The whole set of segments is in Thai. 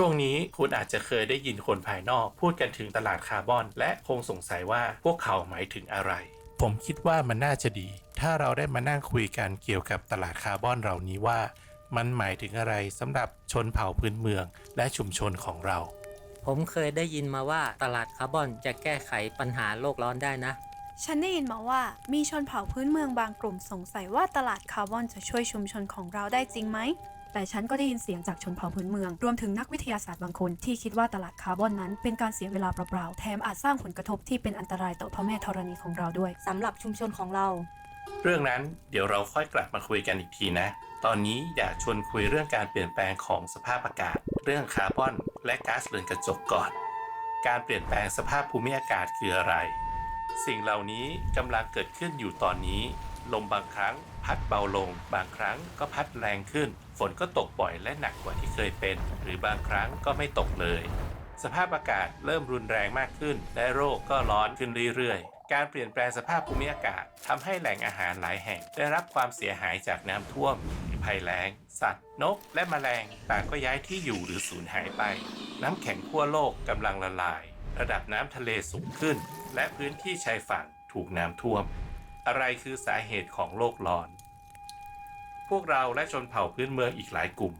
ช่วงนี้คุณอาจจะเคยได้ยินคนภายนอก พูดกันถึงตลาดคาร์บอน และคงสงสัยว่าพวกเขาหมายถึงอะไร ผมคิดว่ามันน่าจะดี ถ้าเราได้มานั่งคุยกันเกี่ยวกับตลาดคาร์บอนเหล่านี้ว่า มันหมายถึงอะไรสำหรับชนเผ่าพื้นเมือง และชุมชนของเรา ผมเคยได้ยินมาว่าตลาดคาร์บอนจะแก้ไขปัญหาโลกร้อนได้นะ ฉันได้ยินมาว่ามีชนเผ่าพื้นเมืองบางกลุ่มสงสัยว่าตลาดคาร์บอนจะช่วยชุมชนของเราได้จริงไหม แต่ฉันก็ได้ยินเสียงจากชนเผ่าพื้นเมือง รวมถึงนักวิทยาศาสตร์บางคนที่คิดว่าตลาดคาร์บอนนั้น เป็นการเสียเวลาเปล่าๆ แถมอาจสร้างผลกระทบที่เป็นอันตรายต่อพ่อแม่ธรณีของเราด้วย สำหรับชุมชนของเรา เรื่องนั้นเดี๋ยวเราค่อยกลับมาคุยกันอีกทีนะ ตอนนี้อยากชวนคุยเรื่องการเปลี่ยนแปลงของสภาพอากาศ เรื่องคาร์บอน และก๊าซเรือนกระจกก่อน การเปลี่ยนแปลงสภาพภูมิอากาศคืออะไร สิ่งเหล่านี้กำลังเกิดขึ้นอยู่ตอนนี้ ลมบางครั้ง พัดเบาลง บางครั้งก็พัดแรงขึ้น ฝนก็ตกบ่อยและหนักกว่าที่เคยเป็น หรือบางครั้งก็ไม่ตกเลย สภาพอากาศเริ่มรุนแรงมากขึ้น และโรคก็ร้อนขึ้นเรื่อยๆ การเปลี่ยนแปลงสภาพภูมิอากาศทำให้แหล่งอาหารหลายแห่ง ได้รับความเสียหายจากน้ำท่วมหรือภัยแล้ง สัตว์ นก และแมลงต่างก็ย้ายที่อยู่หรือสูญหายไป น้ำแข็งขั้วโลกกำลังละลาย ระดับน้ำทะเลสูงขึ้น และพื้นที่ชายฝั่งถูกน้ำท่วม อะไรคือสาเหตุของโลกร้อน พวกเราและชนเผ่าพื้นเมืองอีกหลายกลุ่ม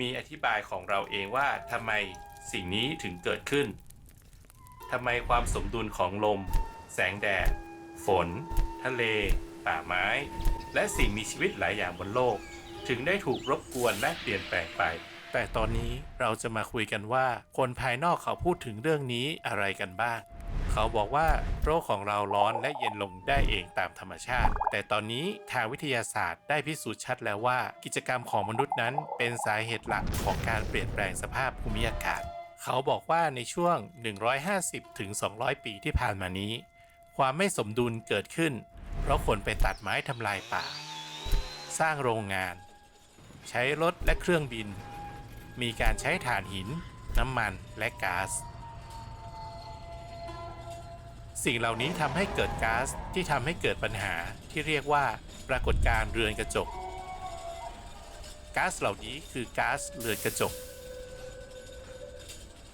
มีอธิบายของเราเองว่าทำไมสิ่งนี้ถึงเกิดขึ้นทำไมความสมดุลของลม แสงแดด ฝน ทะเล ป่าไม้ และสิ่งมีชีวิตหลายอย่างบนโลก ถึงได้ถูกรบกวนและเปลี่ยนแปลงไป แต่ตอนนี้เราจะมาคุยกันว่า คนภายนอกเขาพูดถึงเรื่องนี้อะไรกันบ้าง เขาบอกว่าโลกของเราร้อนและเย็นลงได้เองตามธรรมชาติ แต่ตอนนี้ทางวิทยาศาสตร์ได้พิสูจน์ชัดแล้วว่า กิจกรรมของมนุษย์นั้นเป็นสาเหตุหลักของการเปลี่ยนแปลงสภาพภูมิอากาศ เขาบอกว่าในช่วง 150-200 ปีที่ผ่านมานี้ ความไม่สมดุลเกิดขึ้น เพราะคนไปตัดไม้ทำลายป่า สร้างโรงงาน ใช้รถและเครื่องบิน มีการใช้ถ่านหิน น้ำมันและก๊าซ สิ่งเหล่านี้ทำให้เกิดก๊าซที่ทำให้เกิดปัญหาที่เรียกว่าปรากฏการณ์เรือนกระจกก๊าซเหล่านี้คือก๊าซเรือนกระจก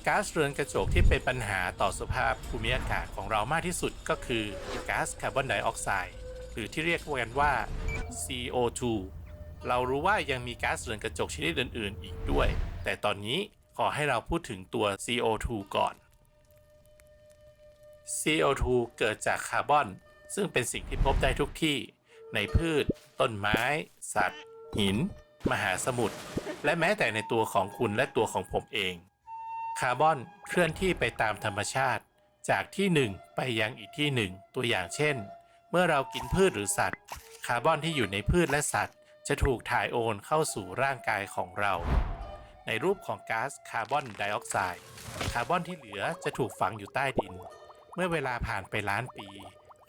ก๊าซเรือนกระจกที่เป็นปัญหาต่อสภาพภูมิอากาศของเรามากที่สุดก็คือก๊าซคาร์บอนไดออกไซด์หรือที่เรียกกันว่า CO2 เรารู้ว่ายังมีก๊าซเรือนกระจกชนิดอื่น ๆ อีกด้วย แต่ตอนนี้ขอให้เราพูดถึงตัว CO2 ก่อน CO2 เกิดจากคาร์บอน ซึ่งเป็นสิ่งที่พบได้ทุกที่ ในพืช ต้นไม้ สัตว์ หิน มหาสมุทรและแม้แต่ในตัวของคุณและตัวของผมเอง คาร์บอนเคลื่อนที่ไปตามธรรมชาติ จากที่หนึ่งไปยังอีกที่หนึ่งตัวอย่างเช่น เมื่อเรากินพืชหรือสัตว์ คาร์บอนที่อยู่ในพืชและสัตว์ จะถูกถ่ายโอนเข้าสู่ร่างกายของเรา ในรูปของก๊าซคาร์บอนไดออกไซด์คาร์บอนที่เหลือจะถูกฝังอยู่ใต้ดิน มื่อเวลาผ่านไปล้านปี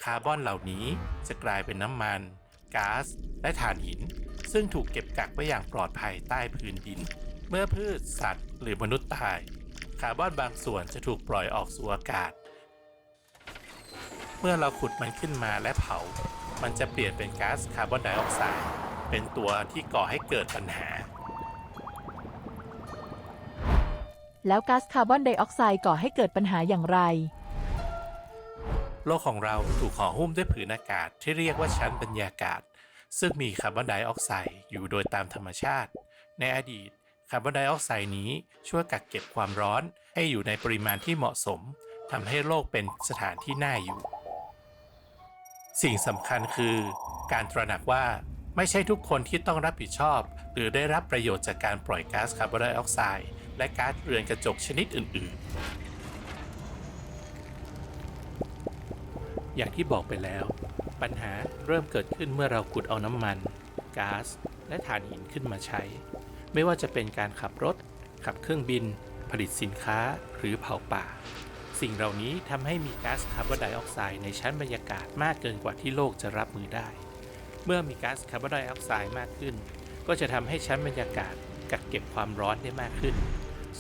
คาร์บอนเหล่านี้จะกลายเป็นน้ำมันก๊าซและถ่านหิน ซึ่งถูกเก็บกักไว้อย่างปลอดภัยใต้พื้นดิน เมื่อพืชสัตว์ หรือมนุษย์ตาย คาร์บอนบางส่วนจะถูกปล่อยออกสู่อากาศ เมื่อเราขุดมันขึ้นมาและเผา มันจะเปลี่ยนเป็นก๊าซคาร์บอนไดออกไซด์เป็นตัวที่ก่อให้เกิดปัญหา แล้วก๊าซคาร์บอนไดออกไซด์ก่อให้เกิดปัญหาอย่างไร โลกของเราถูกห่อหุ้มด้วยผืนอากาศที่เรียกว่าชั้นบรรยากาศ ซึ่งมีคาร์บอนไดออกไซด์อยู่โดยตามธรรมชาติ ในอดีตคาร์บอนไดออกไซด์นี้ช่วยกักเก็บความร้อนให้อยู่ในปริมาณที่เหมาะสมทำให้โลกเป็นสถานที่น่าอยู่ สิ่งสำคัญคือ การตระหนักว่าไม่ใช่ทุกคนที่ต้องรับผิดชอบ หรือได้รับประโยชน์จากการปล่อยก๊าซคาร์บอนไดออกไซด์และก๊าซเรือนกระจกชนิดอื่น ๆ อย่างที่บอกไปแล้ว ปัญหาเริ่มเกิดขึ้นเมื่อเราขุดเอาน้ำมันก๊าซและถ่านหินขึ้นมาใช้ ไม่ว่าจะเป็นการขับรถ ขับเครื่องบิน ผลิตสินค้าหรือเผาป่า สิ่งเหล่านี้ทำให้มีก๊าซคาร์บอนไดออกไซด์ในชั้นบรรยากาศมากเกินกว่าที่โลกจะรับมือได้ เมื่อมีก๊าซคาร์บอนไดออกไซด์มากขึ้น ก็จะทำให้ชั้นบรรยากาศกักเก็บความร้อนได้มากขึ้น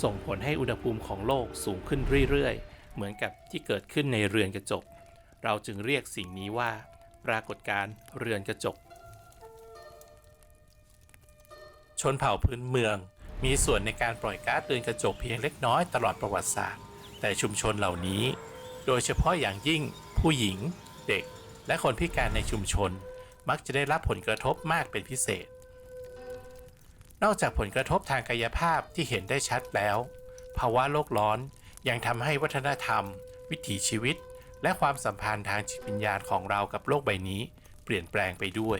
ส่งผลให้อุณหภูมิของโลกสูงขึ้นเรื่อยๆ เหมือนกับที่เกิดขึ้นในเรือนกระจก เราจึงเรียกสิ่งนี้ว่า ปรากฏการณ์เรือนกระจก ชนเผ่าพื้นเมือง มีส่วนในการปล่อยก๊าซเรือนกระจกเพียงเล็กน้อยตลอดประวัติศาสตร์ แต่ชุมชนเหล่านี้ โดยเฉพาะอย่างยิ่งผู้หญิง เด็ก และคนพิการในชุมชน มักจะได้รับผลกระทบมากเป็นพิเศษ นอกจากผลกระทบทางกายภาพที่เห็นได้ชัดแล้ว ภาวะโลกร้อนยังทำให้วัฒนธรรม วิถีชีวิต และความสัมพันธ์ทางจิตวิญญาณของเรากับโลกใบนี้ เปลี่ยนแปลงไปด้วย